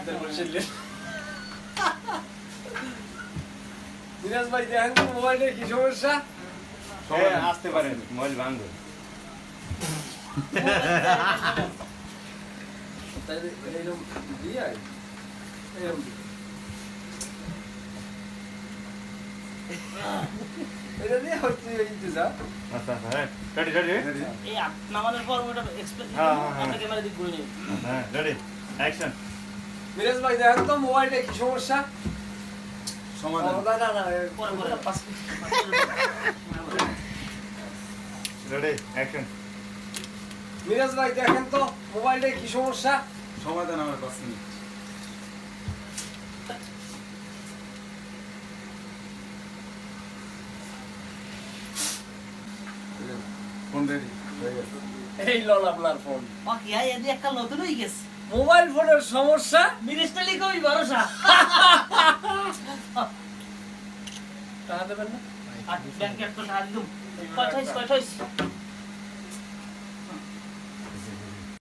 Doctor বলছিলেন মিরাজ ভাই দেখেন তো মোবাইলে কি সমস্যা হ্যাঁ, আসতে পারেন মোবাইল ভাঙবে তাই এরকম দিয়ে এরকম এটা দিয়ে হচ্ছে এই যে যা আচ্ছা আচ্ছা হ্যাঁ রেডি রেডি এই আপ নামানোর পর ওটা এক্সপ্লেন হ্যাঁ, হ্যাঁ, হ্যাঁ। আমরা ক্যামেরা দিক ঘুরে নিই হ্যাঁ রেডি অ্যাকশন মিরাজ ভাই দেখেন তো মোবাইলে কি সমস্যা? সমাধান। না না না পরে পরে। পাঁচ রেডি অ্যাকশন মিরাজ ভাই দেখেন তো মোবাইলে কি সমস্যা? সমাধান আমার পাঁচ মিনিট। ফোন রেডি এই লন আপনার ফোন ও কি আই এদি একটা নতুন হয়ে গেছে। মোবাইল ফোনের সমস্যা? মিনিস্টার লিখোই ভরসা। টাকা দেবেন না? আর ব্যাংকে একটা টাকা দিলাম কথা ঠাইস